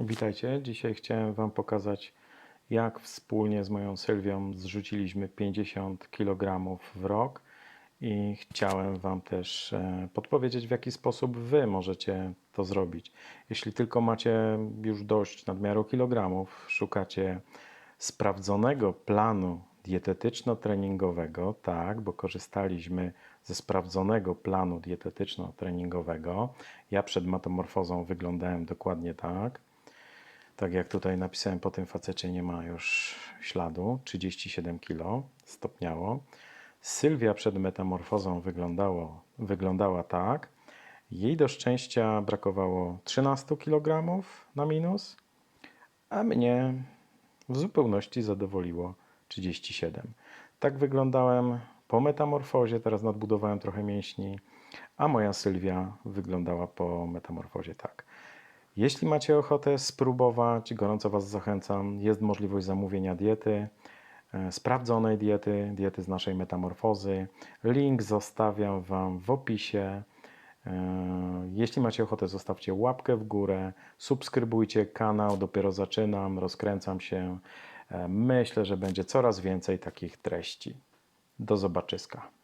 Witajcie. Dzisiaj chciałem Wam pokazać, jak wspólnie z moją Sylwią zrzuciliśmy 50 kg w rok i chciałem Wam też e, podpowiedzieć, w jaki sposób Wy możecie to zrobić. Jeśli tylko macie już dość nadmiaru kilogramów, szukacie sprawdzonego planu dietetyczno-treningowego, tak, bo korzystaliśmy ze sprawdzonego planu dietetyczno-treningowego. Ja przed metamorfozą wyglądałem dokładnie tak. Tak jak tutaj napisałem, po tym facecie nie ma już śladu. 37 kg stopniało. Sylwia przed metamorfozą wyglądało, wyglądała tak. Jej do szczęścia brakowało 13 kg na minus, a mnie w zupełności zadowoliło 37. Tak wyglądałem po metamorfozie, teraz nadbudowałem trochę mięśni, a moja Sylwia wyglądała po metamorfozie tak. Jeśli macie ochotę spróbować, gorąco Was zachęcam. Jest możliwość zamówienia diety, e, sprawdzonej diety, diety z naszej metamorfozy. Link zostawiam Wam w opisie. E, Jeśli macie ochotę, zostawcie łapkę w górę, subskrybujcie kanał. Dopiero zaczynam, rozkręcam się. E, Myślę, że będzie coraz więcej takich treści. Do zobaczyska.